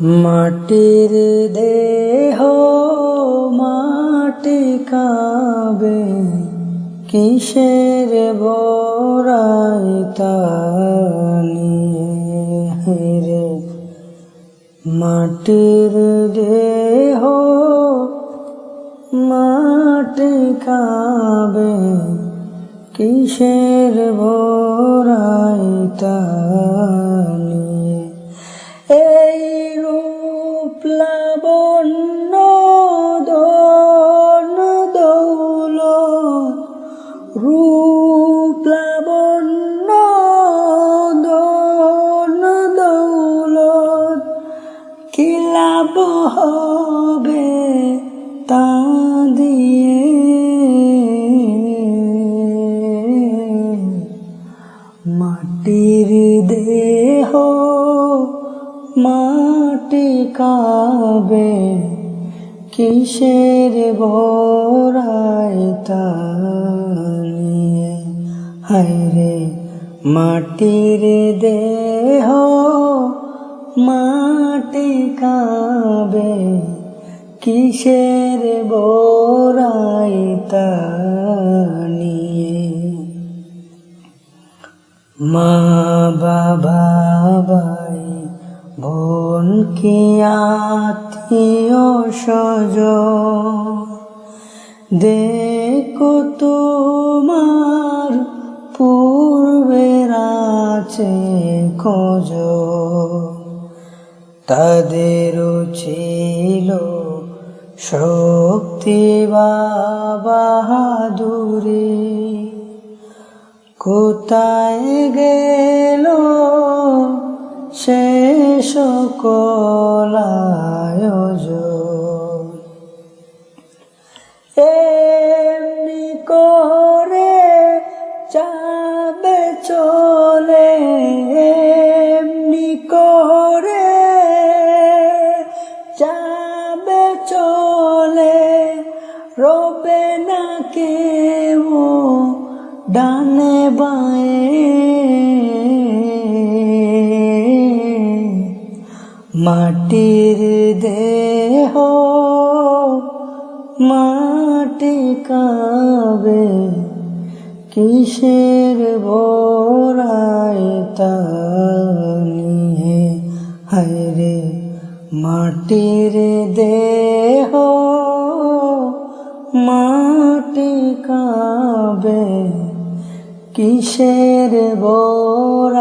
মাটির দেহ মাটি কাবে কিসের বরাইতানি রে মাটির দেহ মাটি কাবে কিসের এই লাভ হবে তা দিয়ে। মাটির দেহ মাটি কাবে কিসের বরাইতানিয়ে হায়রে মাটির দেহ মাটি কাবে কিসের বরাইতানিয়ে মা বাবা বোন কি আত্মীয় সজ দেখো তোমার পূর্বের আছে খোঁজ। তাদেরও ছিল শক্তি বাহাদুরি। কোথায় গেল সে সকল আয়োজন? এমনি করে রবে না কেউ ডানে বায়ে। মাটির দেহ মাটি কাবে কিসের বরাইতানি হায়রে মাটির দেহ কিসের বরাইতানি